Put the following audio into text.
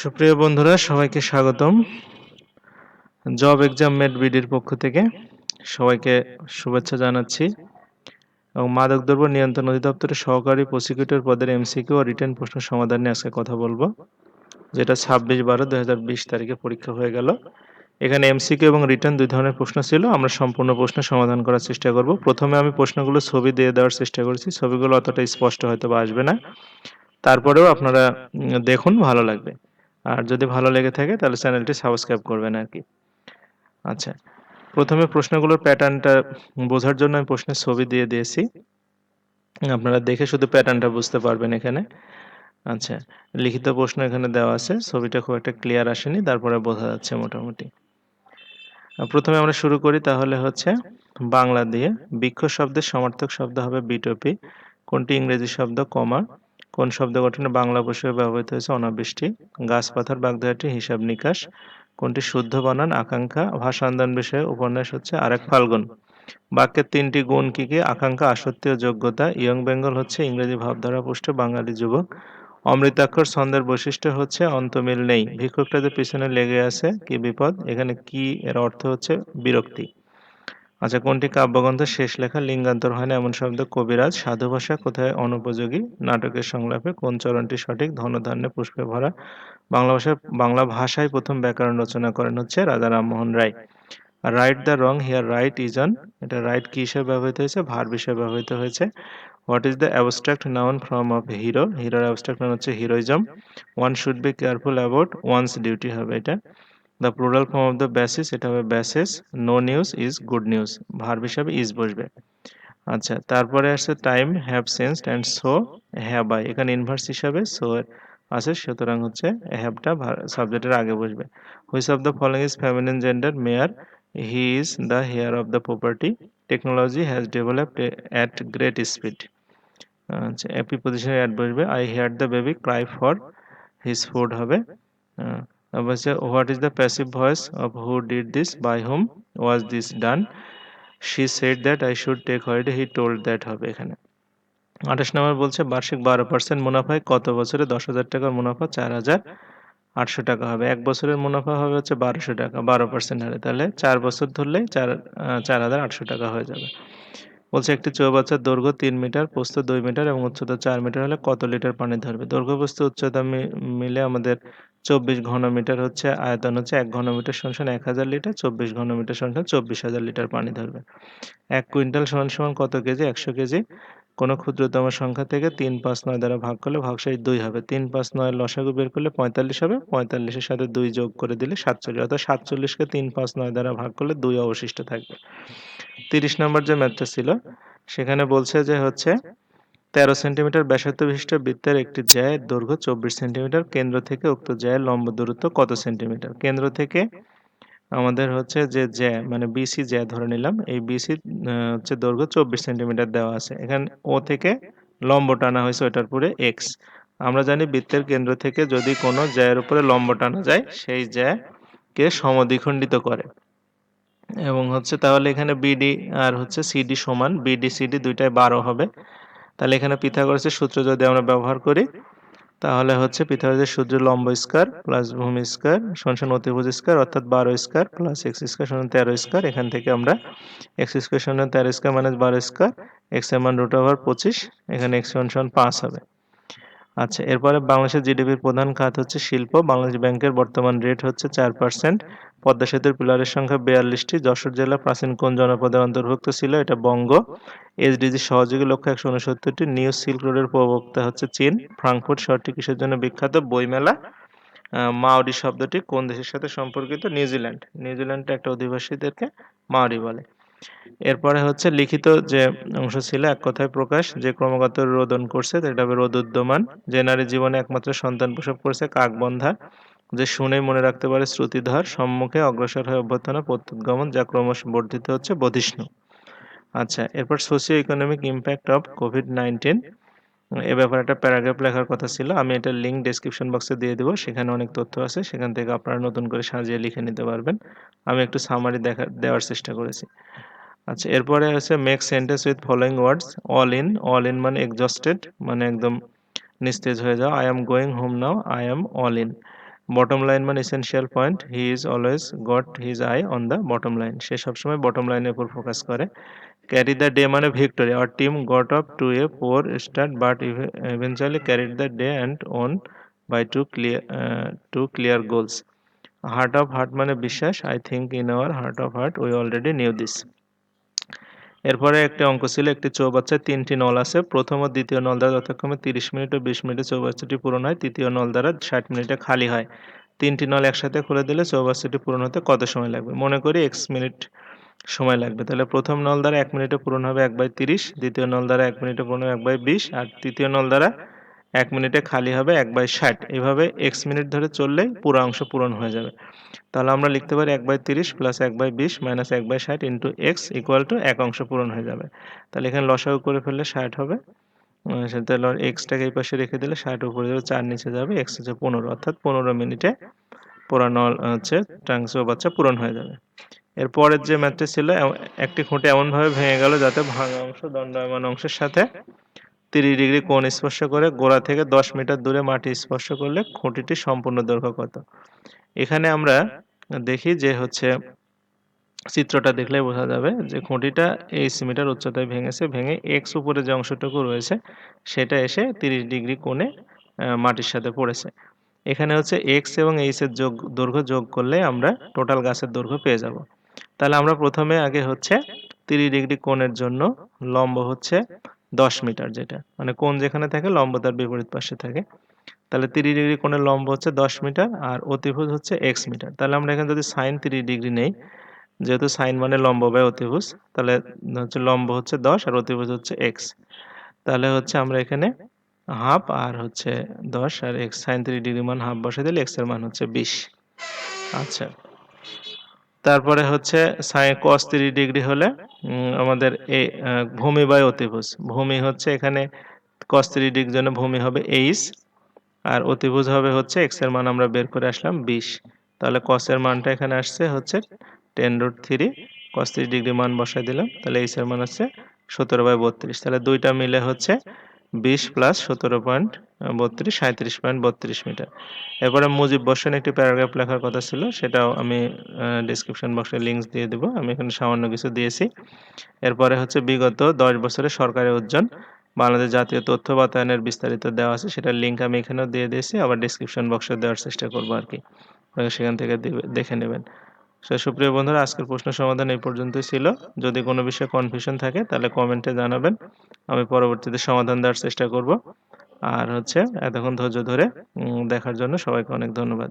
সুপ্রিয় বন্ধুরা, সবাইকে স্বাগতম। জব এক্সাম মেট বিডির পক্ষ থেকে সবাইকে শুভেচ্ছা জানাচ্ছি এবং মাদকদ্রব্য নিয়ন্ত্রণ অধিদপ্তরের সহকারী প্রসিকিউটর পদের এমসিকিউ ও রিটার্ন প্রশ্ন সমাধান নিয়ে আজকে কথা বলব, যেটা ছাব্বিশ বারো দুই তারিখে পরীক্ষা হয়ে গেল। এখানে এমসিকিউ এবং রিটার্ন দুই ধরনের প্রশ্ন ছিল, আমরা সম্পূর্ণ প্রশ্ন সমাধান করার চেষ্টা করব। প্রথমে আমি প্রশ্নগুলো ছবি দিয়ে দেওয়ার চেষ্টা করেছি, ছবিগুলো অতটা স্পষ্ট হয়তো বা আসবে না। তারপরেও আপনারা দেখুন, ভালো লাগবে। আর যদি ভালো লেগে থাকে তাহলে চ্যানেলটি সাবস্ক্রাইব করবেন আর কি। আচ্ছা প্রথমে প্রশ্নগুলোর প্যাটার্নটা বোঝার জন্য আমি প্রশ্নের ছবি দিয়ে দিয়েছি। আপনারা দেখে শুধু প্যাটার্নটা বুঝতে পারবেন এখানে। আচ্ছা লিখিত প্রশ্ন এখানে দেওয়া আছে। ছবিটা খুব একটা ক্লিয়ার আসেনি, তারপরে বোঝা যাচ্ছে মোটামুটি। প্রথমে আমরা শুরু করি তাহলে হচ্ছে বাংলা দিয়ে। বৃক্ষ শব্দের সমার্থক শব্দ হবে বিটপি। কোনটি ইংরেজি শব্দ, কমা? কোন শব্দ গঠনে বাংলা বসে ব্যবহৃত হয়েছে অনাবৃষ্টি গাছ পাথার বাগধারাটি হিসাব নিকাশ, কোনটি শুদ্ধ বানান আকাঙ্ক্ষা, ভাষান্দন বিষয়ে উপন্যাস হচ্ছে আরেক ফাল্গুন। বাক্যের তিনটি গুণ কি কি? আকাঙ্ক্ষা, আসক্তি ও যোগ্যতা। ইয়ং বেঙ্গল হচ্ছে ইংরেজি ভাবধারা পুষ্ট বাঙালি যুবক। অমৃতাক্ষর ছন্দের বৈশিষ্ট্য হচ্ছে অন্তমিল নেই। ভিক্ষুকটাদের পিছনে লেগে আছে, কি বিপদ? এখানে কি এর অর্থ হচ্ছে বিরক্তি। আচ্ছা কোনটি কাব্যগ্রন্থ শেষ লেখা লিঙ্গান্তর হয় না? এমন শব্দ, কবিরাজ, সাধু ভাষা, কোথায় অনুপযোগী? নাটকের সংলাপে কোন চরণটি সঠিক? ধনধান্যে পুষ্পে ভরা। বাংলা ভাষায় বাংলা ভাষায় প্রথম ব্যাকরণ রচনা করেন হচ্ছে Raja Rammohan Roy. Right the wrong, here right is on. এটা রাইট কি হিসেবে ব্যবহৃত হয়েছে? ভার বিষয়ে ব্যবহৃত হয়েছে। What is the abstract noun from of hero? হিরোর অ্যাবস্ট্রাক্ট নাউন হচ্ছে heroism. One should be careful about one's duty হবে এটা। The plural form of the basis এটা হবে bases no news is good news verb হিসাবে is বসবে। আচ্ছা তারপরে আসছে time have sensed and so have I এখানে ইনভার্স হিসাবে সো আছে, সুতরাং হচ্ছে হ্যাভটা সাবজেক্টের আগে বসবে। Which of the following is feminine gender mayor he is the heir of the property technology has developed at great speed আচ্ছা এপি পজিশনে অ্যাড বসবে I hear the baby cry for his food হবে। হচ্ছে what is the passive voice of who did this by whom was this done she said that I should take holiday he told that হবে এখানে। আঠাশ নম্বর বলছে, বার্ষিক বারো percent মুনাফায় কত বছরে? দশ হাজার টাকার মুনাফা চার হাজার আটশো টাকা হবে। এক বছরের মুনাফা হবে হচ্ছে বারোশো টাকা, বারো পার্সেন্ট হারে। তাহলে চার বছর ধরলেই চার চার হাজার আটশো টাকা হয়ে যাবে। বলছে, একটি চৌবাচ্চার দৈর্ঘ্য তিন মিটার প্রস্থ দুই মিটার এবং উচ্চতা চার মিটার হলে কত লিটার পানি ধরবে? দৈর্ঘ্য প্রস্থ উচ্চতা মিলে আমাদের চব্বিশ ঘনমিটার হচ্ছে আয়তন হচ্ছে এক ঘনমিটার সমান এক হাজার লিটার, চব্বিশ ঘনমিটার সমান চব্বিশ হাজার লিটার পানি ধরবে। এক কুইন্টাল সমান সমান কত কেজি? একশো কেজি। কোনো ক্ষুদ্রতম সংখ্যা থেকে তিন পাঁচ নয় দ্বারা ভাগ করলে ভাগশেষ দুই হবে। তিন পাঁচ নয় লসাগু বের করলে পঁয়তাল্লিশ হবে। পঁয়তাল্লিশের সাথে দুই যোগ করে দিলে সাতচল্লিশ। অর্থাৎ সাতচল্লিশকে তিন পাঁচ নয় দ্বারা ভাগ করলে দুই অবশিষ্ট থাকবে। তিরিশ নম্বর যে ম্যাথটা ছিল, সেখানে বলছে যে হচ্ছে তেরো সেন্টিমিটার ব্যাসার্ধ বিশিষ্ট বৃত্তের একটি জ্যায়ের দৈর্ঘ্য চব্বিশ সেন্টিমিটার। কেন্দ্র থেকে উক্ত জ্যায়ের লম্ব দূরত্ব কত সেন্টিমিটার? কেন্দ্র থেকে আমাদের হচ্ছে যে জ্যা মানে বিসি জ্যা ধরে নিলাম। এই বিসি হচ্ছে দৈর্ঘ্য চব্বিশ সেন্টিমিটার দেওয়া আছে। এখানে ও থেকে লম্ব টানা হয়েছে ওটার পরে এক্স আমরা জানি বৃত্তের কেন্দ্র থেকে যদি কোনো জ্যায়ের উপরে লম্ব টানা যায়, সেই জ্যাকে সমদ্বিখণ্ডিত করে। এবং হচ্ছে তাহলে এখানে বিডি আর হচ্ছে সিডি সমান বিডি সিডি দুইটাই বারো হবে। তাহলে এখানে পিথাগোরাসের সূত্র যদি আমরা ব্যবহার করি, তাহলে হচ্ছে পিথাগোরাসের সূত্র লম্ব স্কয়ার প্লাস ভূমি স্কয়ার সমান অতিভুজ স্কয়ার অর্থাৎ বারো স্কয়ার প্লাস এক্স স্কয়ার সমান তেরো স্কয়ার। এখান থেকে আমরা এক্স স্কয়ার সমান তেরো স্কয়ার মাইনাস বারো স্কয়ার এক্সের মান রুট ওভার পঁচিশ, এখানে এক্স সমান সমান পাঁচ হবে। আচ্ছা এরপরে বাংলাদেশের জিডিপির প্রধান খাত হচ্ছে শিল্প। বাংলাদেশ ব্যাংকের বর্তমান রেট হচ্ছে চার পার্সেন্ট পদ্মা সেতুর পিলারের সংখ্যা বিয়াল্লিশটি। যশোর জেলা প্রাচীন কোন জনপদের অন্তর্ভুক্ত ছিল? এটা বঙ্গ। এসডিজি সহযোগী লক্ষ্য একশো উনসত্তরটি। নিউ সিল্ক রোডের প্রবক্তা হচ্ছে চীন। ফ্রাঙ্কফুর্ট শহরটি কিসের জন্য বিখ্যাত? বইমেলা। মাওরি শব্দটি কোন দেশের সাথে সম্পর্কিত? নিউজিল্যান্ড। নিউজিল্যান্ডে একটা অধিবাসীদেরকে মাওরি বলে। এরপরে হচ্ছে লিখিত যে অংশ ছিল, এক কথায় প্রকাশ, যে ক্রমাগত রোদন করছে, এটা হবে রোদ উদ্যমান যে নারী জীবনে একমাত্র সন্তান প্রসব করছে কাকবন্ধা। যে শুনে মনে রাখতে পারে, শ্রুতিধর সম্মুখে অগ্রসর হয়ে অভ্যর্থনা প্রত্যুৎগমন যা ক্রমশ বর্ধিত হচ্ছে, বধিষ্ণু। আচ্ছা এরপর socio economic impact of COVID nineteen এ ব্যাপারে একটা প্যারাগ্রাফ লেখার কথা ছিল, আমি এটা লিঙ্ক ডেসক্রিপশন বক্সে দিয়ে দেবো, সেখানে অনেক তথ্য আছে, সেখান থেকে আপনারা নতুন করে সাজিয়ে লিখে নিতে পারবেন। আমি একটু সামারি দেখা, দেওয়ার চেষ্টা করেছি। আচ্ছা এরপরে আছে make sentence with following words all in all in মানে এক্সস্টেড মানে একদম নিস্তেজ হয়ে যাও I am going home now I am all in bottom line মানে essential point he is always got his eye on the bottom line সে সবসময় bottom লাইনের উপর ফোকাস করে। ক্যারি দ্য ডে মানে victory R team got off to a poor start but eventually carried the day and own by to clear to clear goals heart of heart মানে বিশ্বাস. I think in our heart of heart we already knew this এরপরে একটি অঙ্ক ছিল, একটি চৌবাচ্চায় তিনটি নল আছে। প্রথম ও দ্বিতীয় নল দ্বারা যথাক্রমে তিরিশ মিনিট ও বিশ মিনিটে চৌবাচ্চাটি পূরণ হয়। তৃতীয় নল দ্বারা ষাট মিনিটে খালি হয়। তিনটি নল একসাথে খুলে দিলে চৌবাচ্চাটি পূরণ হতে কত সময় লাগবে? মনে করি এক্স মিনিট সময় লাগবে। তাহলে প্রথম নল দ্বারা এক মিনিটে পূরণ হবে এক বাই তিরিশ, দ্বিতীয় নল দ্বারা এক মিনিটে পূরণ হবে এক বাই বিশ, আর তৃতীয় নল দ্বারা এক মিনিটে খালি হবে এক বাই ষাট। এভাবে এক্স মিনিট ধরে চললেই পুরো অংশ পূরণ হয়ে যাবে। তাহলে আমরা লিখতে পারি এক বাই তিরিশ প্লাস এক বাই বিশ মাইনাস এক বাই ষাট ইন্টু এক্স ইকুয়াল টু এক অংশ পূরণ হয়ে যাবে। তাহলে এখানে লসাগু করে ফেললে ষাট হবে। তাহলে এক্সটাকে এই পাশে রেখে দিলে ষাট উপরে যাবে, চার নিচে যাবে এক্স হচ্ছে পনেরো। অর্থাৎ পনেরো মিনিটে পুরানো হচ্ছে ট্রাংস বাচ্চা পূরণ হয়ে যাবে। এরপরের যে ম্যাথটি ছিল একটি খুঁটে এমনভাবে ভেঙে গেল যাতে ভাঙা অংশ, দণ্ডায়মান অংশের সাথে তিরিশ ডিগ্রি কোণ স্পর্শ করে গোড়া থেকে দশ মিটার দূরে মাটি স্পর্শ করলে খুঁটিটি সম্পূর্ণ দৈর্ঘ্য কত? এখানে আমরা দেখি যে হচ্ছে চিত্রটা দেখলে বোঝা যাবে যে খুঁটিটা এইচ মিটার উচ্চতায় ভেঙেছে, ভেঙে এক্স উপরে যে অংশটুকু রয়েছে সেটা এসে তিরিশ ডিগ্রি কোণে মাটির সাথে পড়েছে। এখানে হচ্ছে এক্স এবং এইচ এর যোগ, দৈর্ঘ্য যোগ করলে আমরা টোটাল গাছের দৈর্ঘ্য পেয়ে যাব। তাহলে আমরা প্রথমে আগে হচ্ছে তিরিশ ডিগ্রি কোণের জন্য লম্ব হচ্ছে দশ মিটার যেটা। মানে কোন যেখানে থাকে, লম্ব তার বিপরীত পাশে থাকে। তাহলে তিরিশ ডিগ্রি কোণের লম্ব হচ্ছে দশ মিটার আর অতিভুজ হচ্ছে এক্স মিটার। তাহলে আমরা এখানে যদি সাইন তিরিশ ডিগ্রি নেই, যেহেতু সাইন মানে লম্ব বাই অতিভুজ, তাহলে হচ্ছে লম্ব হচ্ছে দশ আর অতিভুজ হচ্ছে এক্স তাহলে হচ্ছে আমরা এখানে হাফ আর হচ্ছে দশ আর এক্স সাইন তিরিশ ডিগ্রি মান হাফ বসে দিলে এক্সের মান হচ্ছে বিশ। আচ্ছা। তারপরে হচ্ছে সাই কস তিরিশ ডিগ্রি হলে আমাদের এই ভূমি বাই অতিভুজ। ভূমি হচ্ছে এখানে কস তিরিশ ডিগ্রির জন্য ভূমি হবে এইচ আর অতিভুজ হবে হচ্ছে এক্সের মান আমরা বের করে আসলাম বিশ। তাহলে কসের মানটা এখানে আসছে হচ্ছে টেন রুট থ্রি কস তিরিশ ডিগ্রি মান বসাই দিলাম। তাহলে এইচ এর মান হচ্ছে সতেরো বাই বত্রিশ। তাহলে দুইটা মিলে হচ্ছে বিশ প্লাস সতেরো পয়েন্ট বত্রিশ সাঁত্রিশ পয়েন্ট বত্রিশ মিটার। এরপরে মুজিব বর্ষণ একটি প্যারাগ্রাফ লেখার কথা ছিল, সেটাও আমি ডিসক্রিপশন বক্সে লিঙ্কস দিয়ে দেবো। আমি এখানে সামান্য কিছু দিয়েছি। এরপরে হচ্ছে বিগত দশ বছরের সরকারি উজ্জ্বল, বাংলাদেশ জাতীয় তথ্য বাতায়নের বিস্তারিত দেওয়া আছে, সেটার লিঙ্ক আমি এখানেও দিয়ে দিয়েছি, আবার ডিসক্রিপশন বক্সে দেওয়ার চেষ্টা করব আর কি। সেখান থেকে দেখে নেবেন। সুপ্রিয় বন্ধুরা, আজকের প্রশ্ন সমাধান এই পর্যন্তই ছিল। যদি কোনো বিষয়ে কনফিউশন থাকে, তাহলে কমেন্টে জানাবেন। আমি পরবর্তীতে সমাধান দেওয়ার চেষ্টা করব। আর হচ্ছে, এতক্ষণ ধৈর্য ধরে দেখার জন্য সবাইকে অনেক ধন্যবাদ।